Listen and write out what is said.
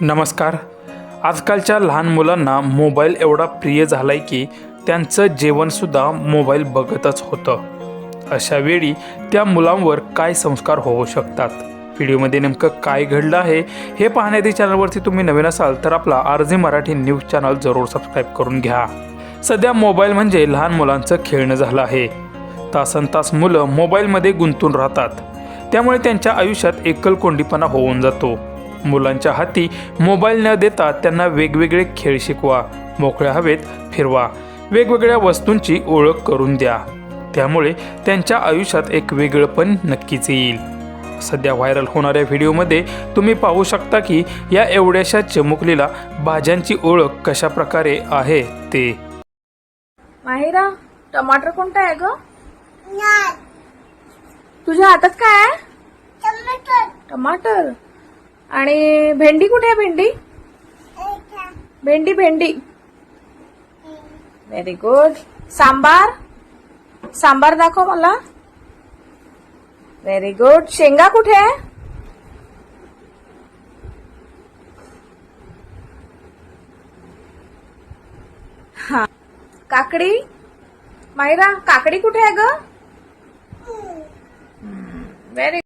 नमस्कार. आजकालच्या लहान मुलांना मोबाईल एवढा प्रिय झालाय की त्यांचं जेवणसुद्धा मोबाईल बघतच होतं. अशा वेळी त्या मुलांवर काय संस्कार होऊ शकतात? व्हिडिओमध्ये नेमकं काय घडलं आहे? हे पाहण्याआधी चॅनलवरती तुम्ही नवीन असाल तर आपला आर मराठी न्यूज चॅनल जरूर सबस्क्राईब करून घ्या. सध्या मोबाईल म्हणजे लहान मुलांचं खेळणं झालं आहे. तासन तास मुलं मोबाईलमध्ये गुंतून राहतात. त्यामुळे त्यांच्या आयुष्यात एकलकोंडीपणा होऊन जातो. मुलांच्या हाती मोबाईल न देता त्यांना वेगवेगळे खेळ शिकवा मोकळ्या हवेत फिरवा वेगवेगळ्या वस्तूंची ओळख करून द्या. त्यामुळे त्यांच्या आयुष्यात एक वेगळंपण नक्कीच येईल. सध्या व्हायरल होणाऱ्या व्हिडिओमध्ये तुम्ही पाहू शकता की या एवढ्याशा चिमुकलीला भाज्यांची ओळख कशा प्रकारे आहे ते. माहिरा टमाटर कोणता आहे ग? तुझ्या हातात काय आहे? टमाटर. आणि भेंडी कुठे आहे भेंडी? भेंडी भेंडी. Very good sambar? सांबार दाखव मला. व्हेरी गुड शेंगा कुठे आहे? हा. काकडी? मायरा काकडी कुठे आहे ग? व्हेरी